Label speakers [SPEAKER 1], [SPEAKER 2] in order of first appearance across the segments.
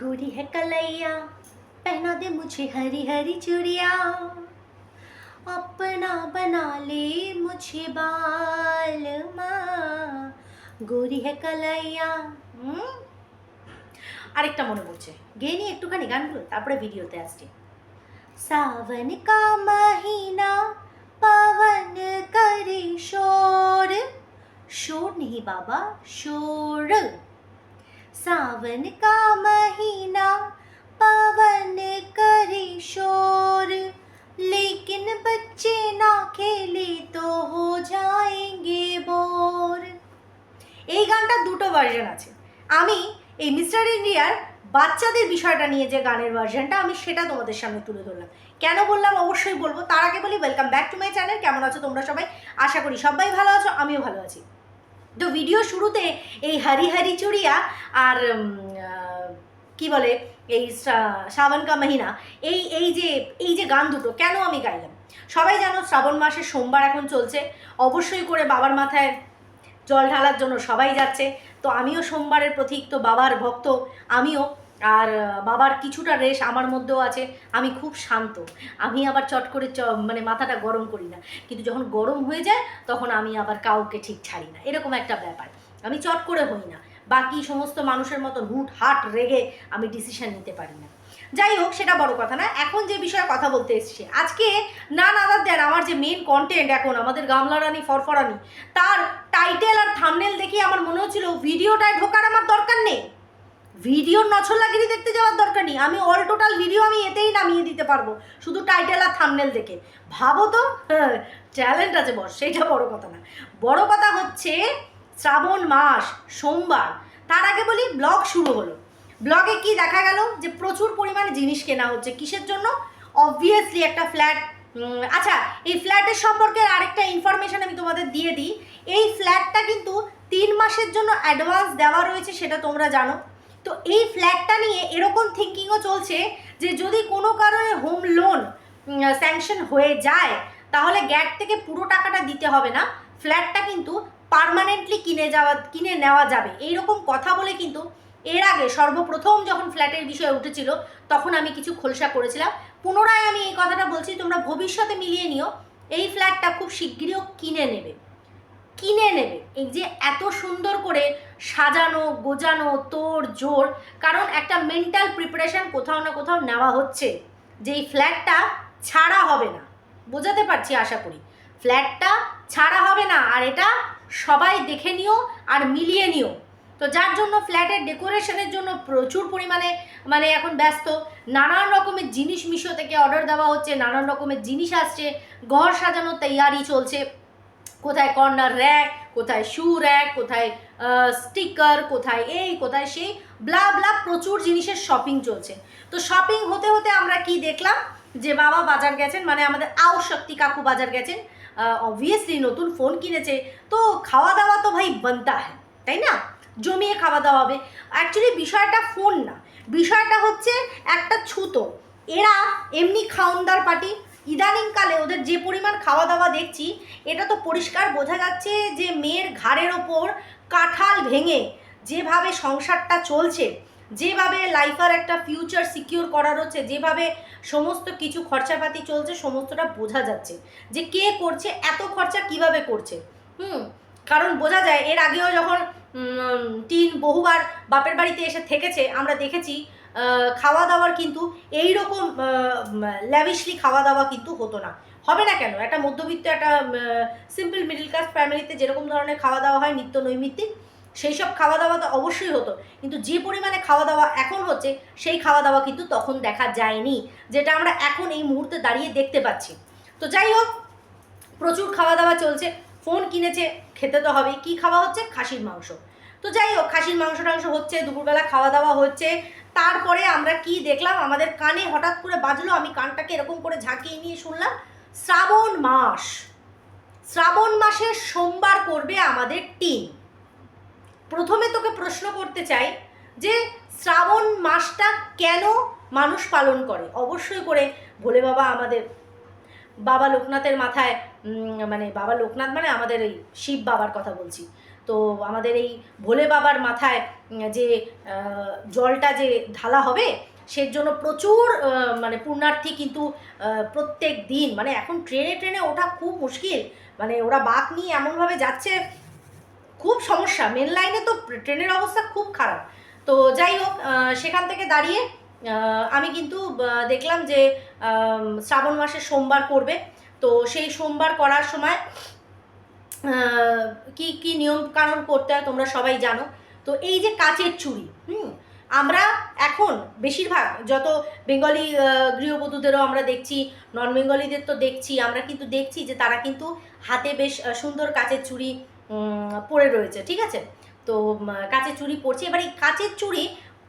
[SPEAKER 1] गोरी है कलैया पहना दे मुझे हरी हरी चूड़िया अपना बना ले मुझे बाल माँ गोरी है कलैया হুম? আরেকটা মনে পড়ছে গেয়ে নিয়ে একটুখানি গানগুলো তারপরে ভিডিওতে আসছি सावन का महीना पवन करे शोर शोर नहीं बाबा शोर सावन का महीना पवन करे शोर लेकिन बच्चे ना खेले तो हो जाएंगे बोर এই গানটার দুটো ভার্জন আছে আমি এই মিস্টার ইন্ডিয়ার বাচ্চাদের বিষয়টা নিয়ে যে গানের ভার্জনটা আমি সেটা তোমাদের সামনে তুলে ধরলাম কেন বললাম অবশ্যই বলবো তার আগে বলি welcome back to my channel কেমন আছো তোমরা সবাই আশা করি সবাই ভালো আছো আমিও ভালো আছি তো ভিডিও শুরুতে এই হারি হারি চুড়িয়া আর কি বলে, এই শ্রাবণ কা মহিনা, এই এই যে এই যে গান দুটো, কেন আমি গাইলাম? সবাই জানো শ্রাবণ মাসে সোমবার এখন চলছে, অবশ্যই করে বাবার মাথায় জল ঢালার জন্য সবাই যাচ্ছে, তো আমিও সোমবারের প্রতীক, তো বাবার ভক্ত, আমিও আর বাবার কিছুটা রেশ আমার মধ্যেও আছে। আমি খুব শান্ত। আমি আবার চট করে চ মানে মাথাটা গরম করি না। কিন্তু যখন গরম হয়ে যায়, তখন আমি আবার কাউকে ঠিক ছাড়ি না। এরকম একটা ব্যাপার। আমি চট করে হই না। বাকি সমস্ত মানুষের মতো হুট হাট রেগে আমি ডিসিশন নিতে পারি না। যাই হোক, সেটা বড় কথা না। এখন যে বিষয়ে কথা বলতে এসেছি, আজকে না নাদার দেন আমার যে মেন কন্টেন্ট এখন, আমাদের গামলা রানী, ফরফরানি, তার টাইটেল আর থামনেল দেখে আমার মনে হচ্ছিল ভিডিওটায় ঢোকার আমার দরকার নেই। ভিডিওর নছলাগিরি দেখতে যাওয়ার দরকার নেই। আমি অল টোটাল ভিডিও আমি এতেই নামিয়ে দিতে পারব। শুধু টাইটেল আর থামনেল দেখে। ভাবো তো ট্যালেন্ট আছে বস, সেইটা বড় কথা না। বড় কথা হচ্ছে, শ্রাবণ মাস, সোমবার, তার আগে বলি ব্লগ শুরু হলো। ব্লগে কি দেখা গেল? যে প্রচুর পরিমাণে জিনিস কেনা হচ্ছে কিসের জন্য? অবভিয়াসলি একটা ফ্ল্যাট আচ্ছা এই ফ্ল্যাটের সম্পর্কে আরেকটা ইনফরমেশন আমি তোমাদের দিয়ে দিই। এই ফ্ল্যাটটা কিন্তু তিন মাসের জন্য অ্যাডভান্স দেওয়া রয়েছে, সেটা তোমরা জানো। তো এই ফ্ল্যাটটা নিয়ে এরকম থিঙ্কিংও চলছে যে যদি কোনো কারণে হোম লোন স্যাংশন হয়ে যায়, তাহলে গ্যাট থেকে পুরো টাকাটা দিতে হবে না। ফ্ল্যাটটা কিন্তু পার্মানেন্টলি কিনে যাওয়া, কিনে নেওয়া যাবে। এইরকম কথা বলে কিন্তু এর আগে সর্বপ্রথম যখন ফ্ল্যাটের বিষয়ে উঠেছিল, তখন আমি কিছু খোলসা করেছিলাম। পুনরায় আমি এই কথাটা বলছি, তোমরা ভবিষ্যতে মিলিয়ে নিও। এই ফ্ল্যাটটা খুব শিগগিরও কিনে নেবে। কিনে নেবে। এই যে এত সুন্দর করে সাজানো, গোজানো তোর জোর, কারণ একটা মেন্টাল প্রিপারেশন কোথাও না কোথাও নেওয়া হচ্ছে যে এই ফ্ল্যাটটা ছাড়া হবে না। বোঝাতে পারছি, আশা করি। ফ্ল্যাটটা ছাড়া হবে না, আর এটা সবাই দেখে নিও আর মিলিয়ে নিও। তো যার জন্য ফ্ল্যাটের ডেকোরেশনের জন্য প্রচুর পরিমাণে মানে এখন ব্যস্ত, নানান রকমের জিনিস মিশো থেকে অর্ডার দেওয়া হচ্ছে, নানান রকমের জিনিস আসছে, ঘর সাজানোর তৈয়ারি চলছে। কোথায় কর্নার র্যাক, কোথায় শু র্যাক, কোথায় স্টিকার, কোথায় এই, কোথায় সেই, ব্লা ব্লা প্রচুর জিনিসের শপিং চলছে। তো শপিং হতে হতে আমরা কি দেখলাম? যে বাবা বাজার গেছেন মানে আমাদের আও শক্তি কাকু বাজার গেছেন। অবভিয়াসলি নতুন ফোন কিনেছে। তো খাওয়া দাওয়া তো ভাই বানতা হ্যাঁ তাই না? জমিয়ে খাওয়া দাওয়া হবে। অ্যাকচুয়ালি বিষয়টা ফোন না। বিষয়টা হচ্ছে একটা ছুতো। এরা এমনি খাওনদার পার্টি। ইদানিংকালে ওদের যে পরিমাণ খাওয়া দাওয়া দেখছি, এটা তো পরিষ্কার বোঝা যাচ্ছে যে মেয়ের ঘাড়ের ওপর কাঁঠাল ভেঙে যেভাবে সংসারটা চলছে, যেভাবে লাইফার একটা ফিউচার সিকিউর করার হচ্ছে, যেভাবে সমস্ত কিছু খরচাপাতি চলছে, সমস্তটা বোঝা যাচ্ছে যে কে করছে, এত খরচা কীভাবে করছে। হুম, কারণ বোঝা যায় এর আগেও যখন টিন বহুবার বাপের বাড়িতে এসে থেকেছে, আমরা দেখেছি খাওয়া দাওয়ার কিন্তু এই রকম ল্যাভিশলি খাওয়া দাওয়া কিন্তু হতো না। হবে না কেন? একটা মধ্যবিত্ত, একটা সিম্পল মিডল ক্লাস ফ্যামিলিতে যেরকম ধরনের খাওয়া দাওয়া হয়, নিত্য নৈমিত্তিক সেই সব খাওয়া দাওয়া তো অবশ্যই হতো। কিন্তু যে পরিমাণে খাওয়া দাওয়া এখন হচ্ছে, সেই খাওয়া দাওয়া কিন্তু তখন দেখা যায়নি, যেটা আমরা এখন এই মুহূর্তে দাঁড়িয়ে দেখতে পাচ্ছি। তো যাই হোক, প্রচুর খাওয়া দাওয়া চলছে ফোন কিনেছে, খেতে তো হবেই। কী খাওয়া হচ্ছে? খাসির মাংস। তো যাই হোক, খাসির মাংস টাংস হচ্ছে, দুপুরবেলা খাওয়া দাওয়া হচ্ছে তারপরে আমরা কি দেখলাম? আমাদের কানে হঠাৎ করে বাজলো, আমি কানটাকে এরকম করে ঝাঁকিয়ে নিয়ে শুনলাম, শ্রাবণ মাস। শ্রাবণ মাসে সোমবার করবে আমাদের টিম। প্রথমে তোকে প্রশ্ন করতে চাই যে, শ্রাবণ মাসটা কেন মানুষ পালন করে? অবশ্যই করে ভোলে বাবা আমাদের বাবা লোকনাথের মাথায় মানে বাবা লোকনাথ মানে আমাদের এই শিব বাবার কথা বলছি। তো আমাদের এই ভোলে বাবার মাথায় যে জলটা যে ঢালা হবে, সের জন্য প্রচুর মানে পুণ্যার্থী কিন্তু প্রত্যেক দিন মানে এখন ট্রেনে ট্রেনে ওঠা খুব মুশকিল। মানে ওরা বাক নিয়ে এমনভাবে যাচ্ছে, খুব সমস্যা। মেন লাইনে তো ট্রেনের অবস্থা খুব খারাপ। তো যাই হোক সেখান থেকে দাঁড়িয়ে আমি কিন্তু দেখলাম যে শ্রাবণ মাসে সোমবার করবে। তো সেই সোমবার করার সময় কি কি নিয়ম কানুন করতে হয় তোমরা সবাই জানো। তো এই যে কাচের চুড়ি, হুম, আমরা এখন বেশিরভাগ যত বেঙ্গলি গৃহবধূদেরও আমরা দেখছি নন বেঙ্গলিদের তো দেখছি, আমরা কিন্তু দেখছি যে তারা কিন্তু হাতে বেশ সুন্দর কাচের চুড়ি পরে রয়েছে, ঠিক আছে? তো কাচের চুড়ি পরছে। এবার এই কাচের চুড়ি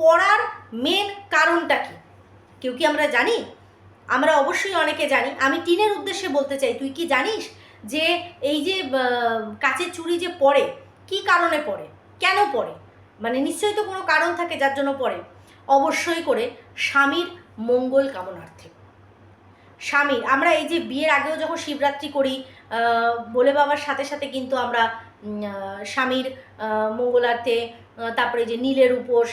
[SPEAKER 1] পরার মেন কারণটা কি? কেউ কি আমরা জানি? আমরা অবশ্যই অনেকে জানি। আমি টিনের উদ্দেশ্যে বলতে চাই, তুই কি জানিস যে এই যে কাচের চুড়ি যে পরে কি কারণে পরে কেন পরে মানে নিশ্চয়ই তো কোনো কারণ থাকে যার জন্য পরে অবশ্যই করে স্বামীর মঙ্গল কামনার্থে। স্বামীর, আমরা এই যে বিয়ের আগেও যখন শিবরাত্রি করি বলে বাবার সাথে সাথে কিন্তু আমরা স্বামীর মঙ্গলার্থে তারপরে যে নীলের উপোস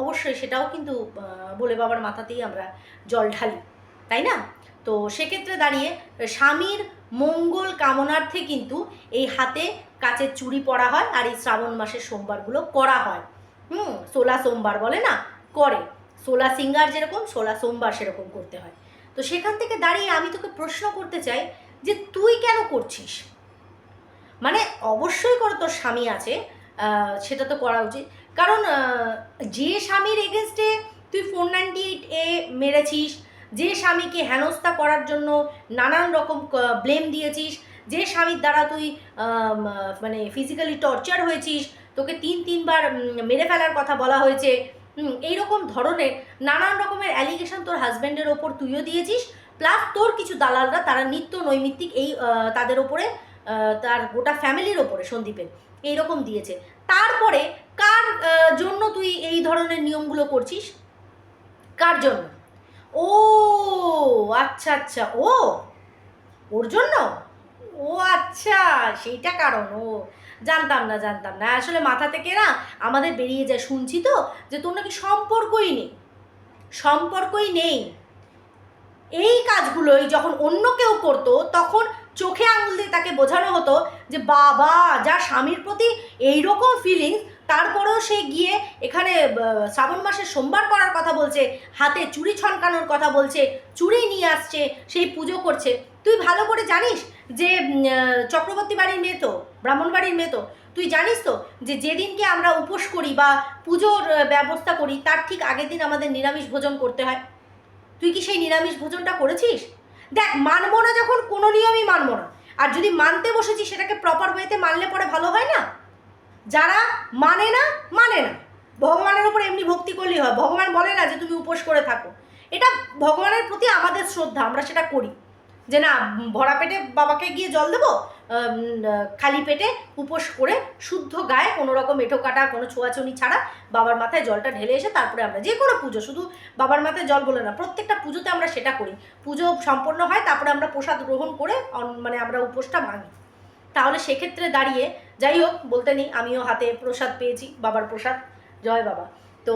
[SPEAKER 1] অবশ্যই সেটাও কিন্তু বলে বাবার মাথাতেই আমরা জল ঢালি। তাই না? তো সেক্ষেত্রে দাঁড়িয়ে স্বামীর মঙ্গল কামনার্থে কিন্তু এই হাতে কাচের চুড়ি পরা হয় আর এই শ্রাবণ মাসের সোমবারগুলো করা হয়। হুম, সোলা সোমবার বলে না? করে। সোলা সিঙ্গার যেরকম, সোলা সোমবার সেরকম করতে হয়। তো সেখান থেকে দাঁড়িয়ে আমি তোকে প্রশ্ন করতে চাই যে তুই কেন করছিস? মানে অবশ্যই করে তোর স্বামী আছে সেটা তো করা উচিত। কারণ যে স্বামীর এগেনস্টে তুই ফোর নাইনটি এইট এ মেরেছিস যে স্বামীকে হেনস্থা করার জন্য নানান রকম ব্লেম দিয়েছিস যে স্বামীর দ্বারা তুই মানে ফিজিক্যালি টর্চার হয়েছিস তোকে তিন তিনবার মেরে ফেলার কথা বলা হয়েছে হুম, এইরকম ধরনের নানান রকমের অ্যালিগেশন তোর হাজব্যান্ডের ওপর তুইও দিয়েছিস প্লাস তোর কিছু দালালরা তারা নিত্য নৈমিত্তিক এই তাদের ওপরে তার গোটা ফ্যামিলির ওপরে সন্দীপের এইরকম দিয়েছে। তারপরে কার জন্য তুই এই ধরনের নিয়মগুলো করছিস? কার জন্য? ও আচ্ছা আচ্ছা। ও, ওর জন্য? ও আচ্ছা সেইটা কারণ, ও। জানতাম না জানতাম না। আসলে মাথা থেকে না আমাদের বেরিয়ে যায়। শুনছি তো যে তোর নাকি সম্পর্কই নেই। সম্পর্কই নেই। এই কাজগুলোই যখন অন্য কেউ করতো, তখন চোখে আঙুল দিয়ে তাকে বোঝানো হতো যে বাবা, যা স্বামীর প্রতি এইরকম ফিলিংস তারপরেও সে গিয়ে এখানে শ্রাবণ মাসে সোমবার করার কথা বলছে, হাতে চুড়ি ছনকানোর কথা বলছে, চুড়ি নিয়ে আসছে, সেই পুজো করছে। তুই ভালো করে জানিস যে চক্রবর্তী বাড়ির মেয়ে তো, ব্রাহ্মণ বাড়ির মেয়ে তো, তুই জানিস তো যে যেদিনকে আমরা উপোস করি বা পুজোর ব্যবস্থা করি, তার ঠিক আগের দিন আমাদের নিরামিষ ভোজন করতে হয়। তুই কি সেই নিরামিষ ভোজনটা করেছিস? দেখ, মানবো না যখন, কোনো নিয়মই মানবো না। আর যদি মানতে বসেছি, সেটাকে প্রপার ওয়েতে মানলে পরে ভালো হয় না? যারা মানে না মানে না। ভগবানের উপর এমনি ভক্তি করলেই হয়। ভগবান বলে না যে তুমি উপোস করে থাকো। এটা ভগবানের প্রতি আমাদের শ্রদ্ধা, আমরা সেটা করি। যে না, ভরা পেটে বাবাকে গিয়ে জল দেবো খালি পেটে উপোস করে শুদ্ধ গায়ে কোনো রকম এঁটো কাটা, কোনো ছোঁয়াছুনি ছাড়া বাবার মাথায় জলটা ঢেলে এসে তারপরে আমরা যে কোনো পুজো, শুধু বাবার মাথায় জল বলে না, প্রত্যেকটা পুজোতে আমরা সেটা করি। পুজো সম্পন্ন হয়, তারপরে আমরা প্রসাদ গ্রহণ করে মানে আমরা উপোসটা ভাঙি। তাহলে সেক্ষেত্রে দাঁড়িয়ে যাই হোক বলতে নেই, আমিও হাতে প্রসাদ পেয়েছি, বাবার প্রসাদ। জয় বাবা। তো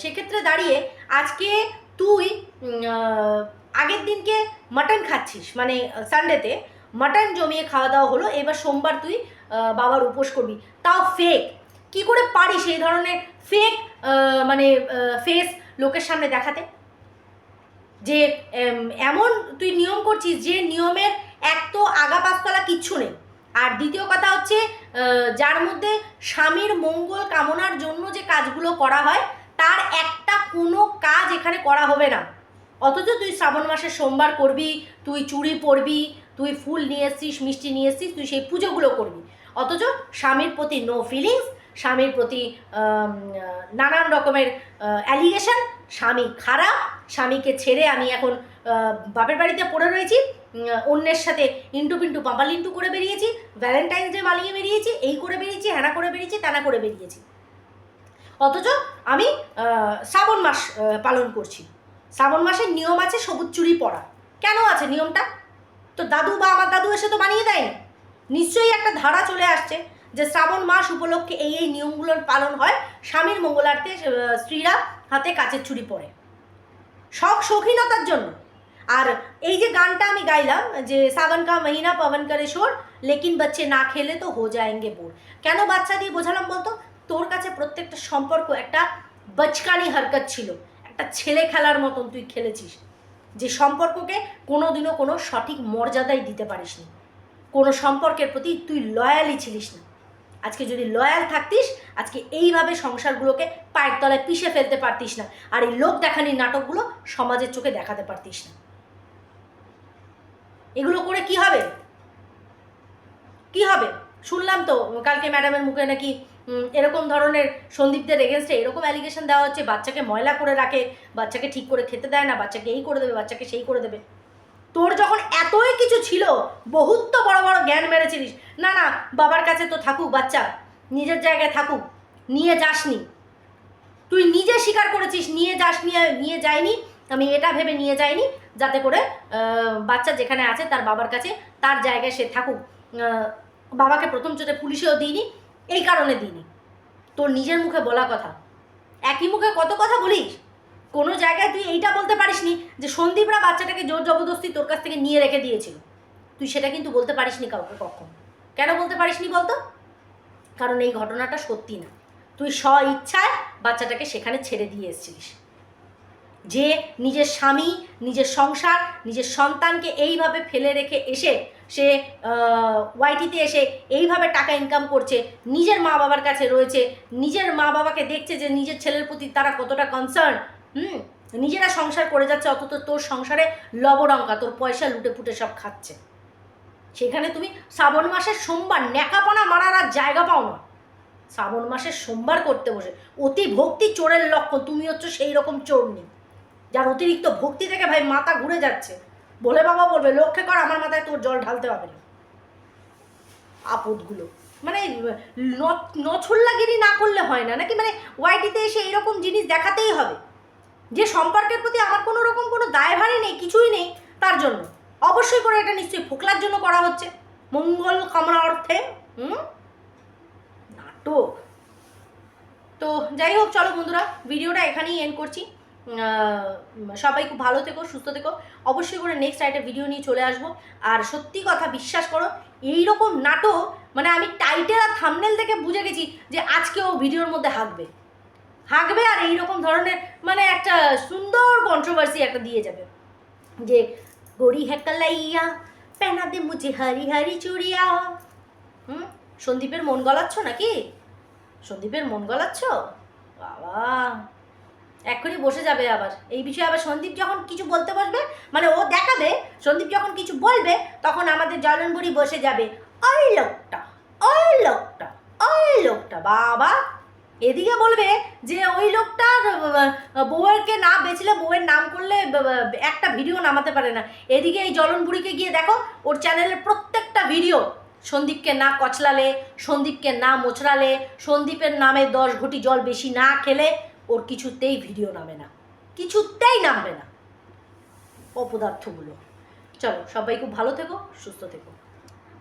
[SPEAKER 1] সেক্ষেত্রে দাঁড়িয়ে আজকে তুই আগের দিনকে মাটন খাচ্ছিস মানে সানডেতে মাটন জমিয়ে খাওয়া দাওয়া হলো, এবার সোমবার তুই বাবার উপোস করবি। তাও ফেক কি করে পারিস এই ধরনের ফেক মানে ফেস লোকের সামনে দেখাতে? যে এমন তুই নিয়ম করছিস যে নিয়মের এক তো আগা পাঁচতলা কিচ্ছু নেই। আর দ্বিতীয় কথা হচ্ছে যার মধ্যে স্বামীর মঙ্গল কামনার জন্য যে কাজগুলো করা হয়, তার একটা কোনো কাজ এখানে করা হবে না। অথচ তুই শ্রাবণ মাসে সোমবার করবি, তুই চুড়ি পরবি, তুই ফুল নিয়ে এসছিস, মিষ্টি নিয়ে এসছিস, তুই সেই পুজোগুলো করবি। অথচ স্বামীর প্রতি নো ফিলিংস স্বামীর প্রতি নানান রকমের অ্যালিগেশন স্বামী খারাপ, স্বামীকে ছেড়ে আমি এখন বাপের বাড়িতে পড়ে রয়েছি। অন্যের সাথে ইন্টু পিন্টু পাপালিন্টু করে বেরিয়েছি ভ্যালেন্টাইন্স ডে মালিয়ে বেরিয়েছি, এই করে বেরিয়েছি হ্যানা করে বেরিয়েছি, তেনা করে বেরিয়েছি। অথচ আমি শ্রাবণ মাস পালন করছি। শ্রাবণ মাসের নিয়ম আছে সবুজ চুড়ি পরা। কেন আছে নিয়মটা? তো দাদু বা আমার দাদু এসে তো বানিয়ে দেয়নি। নিশ্চয়ই একটা ধারা চলে আসছে যে শ্রাবণ মাস উপলক্ষে এই এই নিয়মগুলোর পালন হয়, স্বামীর মঙ্গলার্থে স্ত্রীরা হাতে কাচের ছুরি পরে। শখ, শৌখিনতার জন্য। আর এই যে গানটা আমি গাইলাম, যে সাগন কা মহিনা পবন করে শোর, লেকিন বাচ্চে না খেলে তো হো যায়ঙ্গে বোর। কেন বাচ্চা দিয়ে বোঝালাম বলতো? তোর কাছে প্রত্যেকটা সম্পর্ক একটা বচকানি হরকত ছিল, একটা ছেলে খেলার মতন তুই খেলেছিস, যে সম্পর্ককে কোনো দিনও কোনো সঠিক মর্যাদাই দিতে পারিস নি কোনো সম্পর্কের প্রতি তুই লয়ালই ছিলিস না। আজকে যদি লয়াল থাকতিস, আজকে এইভাবে সংসারগুলোকে পায়ের তলায় পিষে ফেলতে পারতিস না, আর এই লোক দেখানির নাটকগুলো সমাজের চোখে দেখাতে পারতিস না। এগুলো করে কি হবে? কি হবে? শুনলাম তো, কালকে ম্যাডামের মুখে নাকি এরকম ধরনের সন্দীপদের এগেনস্টে এরকম অ্যালিগেশন দেওয়া হচ্ছে, বাচ্চাকে ময়লা করে রাখে, বাচ্চাকে ঠিক করে খেতে দেয় না, বাচ্চাকে এই করে দেবে, বাচ্চাকে সেই করে দেবে। তোর যখন এতই কিছু ছিল, বহুত তো বড় বড় জ্ঞান মেরেছিলিস। না না, বাবার কাছে তো থাকুক বাচ্চা, নিজের জায়গায় থাকুক, নিয়ে যাসনি। তুই নিজে স্বীকার করেছিস, নিয়ে যাস নিয়ে নিয়ে যায়নি, আমি এটা ভেবে নিয়ে যাইনি যাতে করে বাচ্চা যেখানে আছে তার বাবার কাছে, তার জায়গায় সে থাকুক। বাবাকে প্রথম চোটে পুলিশেও দিইনি, এই কারণে দিইনি। তোর নিজের মুখে বলা কথা। একই মুখে কত কথা বলিস? কোনো জায়গায় তুই এইটা বলতে পারিসনি যে সন্দীপরা বাচ্চাটাকে জোর জবরদস্তি তোর কাছ থেকে নিয়ে রেখে দিয়েছিল। তুই সেটা কিন্তু বলতে পারিসনি কাউকে কখন। কেন বলতে পারিসনি বলতো? কারণ এই ঘটনাটা সত্যি না। তুই স্ব ইচ্ছায় বাচ্চাটাকে সেখানে ছেড়ে দিয়ে এসেছিলিস। যে নিজের স্বামী, নিজের সংসার, নিজের সন্তানকে এইভাবে ফেলে রেখে এসে সে ওয়াইটিতে এসে এইভাবে টাকা ইনকাম করছে, নিজের মা বাবার কাছে রয়েছে, নিজের মা বাবাকে দেখছে যে নিজের ছেলের প্রতি তারা কতটা কনসার্ন হুম? নিজেরা সংসার করে যাচ্ছে, অথচ তোর সংসারে লবডঙ্কা তোর পয়সা লুটে পুটে সব খাচ্ছে। সেখানে তুমি শ্রাবণ মাসের সোমবার ন্যাকাপনা মারার আর জায়গা পাও না। শ্রাবণ মাসের সোমবার করতে বসে, অতি ভক্তি চোরের লক্ষণ, তুমি হচ্ছে সেই রকম চোর নেই। যার অতিরিক্ত ভক্তি থেকে ভাই মাথা ঘুরে যাচ্ছে। বলে বাবা বলবে, লক্ষ্যে কর, আমার মাথায় তোর জল ঢালতে হবে না। আপদগুলো। মানে নছল্লাগিরি না করলে হয় না। নাকি মানে ওয়াইটিতে এসে এরকম জিনিস দেখাতেই হবে। যে সম্পর্কের প্রতি আমার কোনো রকম কোনো দায়ভারই নেই, কিছুই নেই, তার জন্য। অবশ্যই করে এটা নিশ্চয়ই ফোকলার জন্য করা হচ্ছে। মঙ্গল কামনা অর্থে হুম? নাটক। তো যাই হোক, চলো বন্ধুরা, ভিডিওটা এখানেই এন্ড করছি। সবাই খুব ভালো থেকো, সুস্থ থেকো। অবশ্যই করে নেক্সট একটা ভিডিও নিয়ে চলে আসব। আর সত্যি কথা বিশ্বাস করো এই রকম নাটক মানে আমি টাইটেল আর থামনেল থেকে বুঝে গেছি যে আজকেও ভিডিওর মধ্যে হাঁকবে। হাঁকবে আর এই রকম ধরনের মানে একটা সুন্দর কন্ট্রোভার্সি একটা দিয়ে যাবে। যে, গড়ি হ্যাকালাইয়া পেনা দে মুঝে হারি হারি চুড়িয়া। হুম? সন্দীপের মন গলাচ্ছ নাকি? সন্দীপের মন গলাচ্ছ? বাবা! এক্ষুনি বসে যাবে আবার। এই বিষয়ে আবার সন্দীপ যখন কিছু বলতে বসবে মানে ও দেখাবে, সন্দীপ যখন কিছু বলবে, তখন আমাদের জলনবুড়ি বসে যাবে। ওই লোকটা ওই লোকটা ওই লোকটা, বাবা। এদিকে বলবে যে ওই লোকটার বউয়েরকে না বেচলে বউয়ের নাম করলে একটা ভিডিও নামাতে পারে না। এদিকে এই জলনবুড়িকে গিয়ে দেখো, ওর চ্যানেলের প্রত্যেকটা ভিডিও, সন্দীপকে না কচলালে, সন্দীপকে না মোচড়ালে, সন্দীপের নামে দশ ঘটি জল বেশি না খেলে ওর কিছুতেই ভিডিও নামে না। কিছুতেই নামবে না। অপদার্থগুলো। চলো, সবাই খুব ভালো থেকো, সুস্থ থেকো।